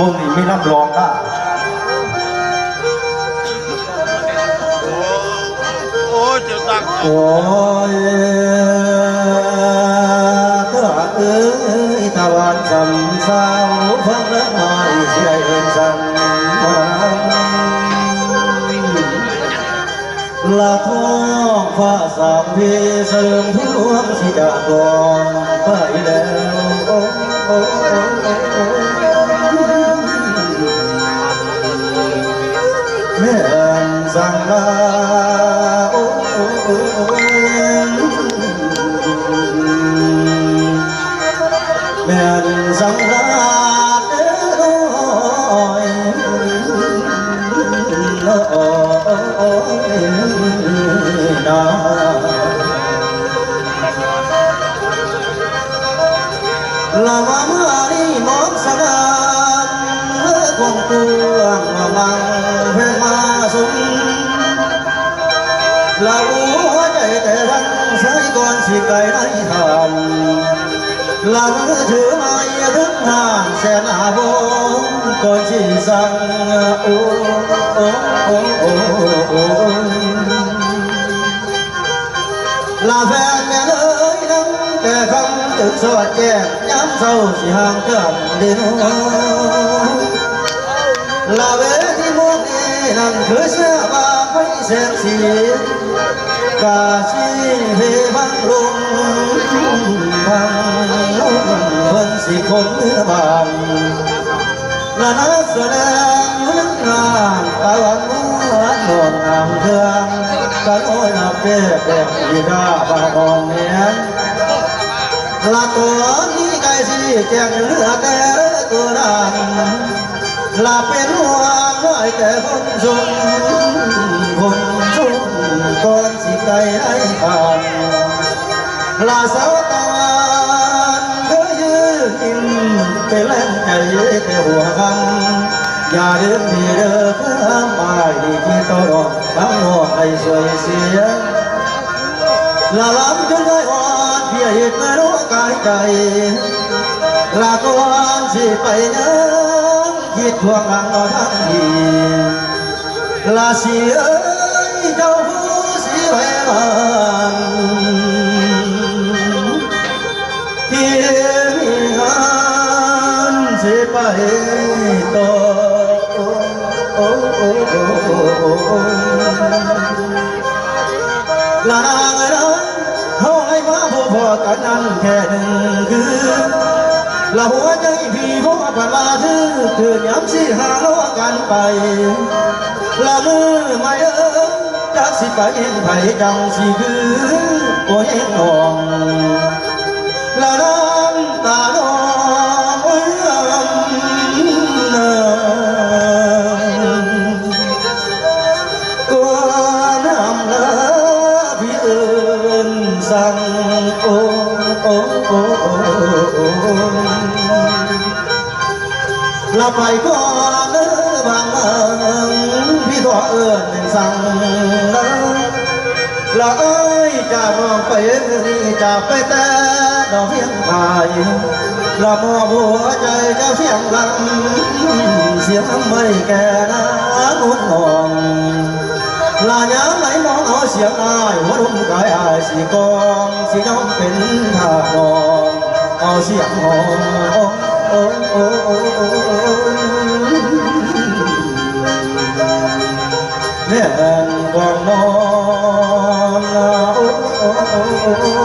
วงนี้มีรับรองได้โอ้ยเจ้าตังโอ้ยเธอเอ้ยตะวันจำสาวฟังแล้วไม่เสียเอินสั่งละท้องฟ้าสามพีเสริมทุวงสิจากกองไปแล้วโอ้โอ้โอ้โอ้ อ้ยโอ้โอ้ดา là mà mưa đi món sa đam con tuồng mà là u chạy tệ răng sai con chỉ cây đây thần là mưa thứ mai thức hàn sẽ là vô, con chỉ rằng, ô ô ô ô ô. Là về mẹ ơi nắng kẻ không tự so chè nhắm sâu chỉ hàng cẩm đến là về thì muốn đi nằm khứ xe ba mấy xem xì กาชีเฮบังลงบังลงวันสิคนเนื้อบางละนัสแดงลึกนางตะวันหัวนอนนามเทืองตะโอยนาเป้แบกยีดาบางองเนียนละตัวนี้ไก่สีแกงเลือแต่ตัวนั้นละเป็นหัวไว้แต่คนชม อย่าเดินดีเด้อเพื่อมาดีที่ตลอดทั้งหอกให้สวยเสียละล้ำจนได้หอนเพียเหตุไม่รู้กายใจลากวันสิไปยังคิดทวงหลังนอนทั้งทีลาเสียเจ้าผู้สีแหวน กันนั้นแค่หนึ่งคือราหัวใจพี่หัวปลาทือเธอย้ำสิหาละกันไปละมือไม่เอิอจักสิไปเห็นไผ่จังสิคือโอ้ยหนองละน้ำตาน้องตัวน้ำเลย là phải có lỡ bằng vì có ơn rằng là ơi cha mong phải đi cha phải ta đó phiền bài là mò bùa trời cho phiền lặng xiếng mây kè đã nuốt nòng là nhớ lấy món nó xiếng ai hóa đúng cái ai chỉ con chỉ nhóm trong เสียงหอเนี่ยกองนอน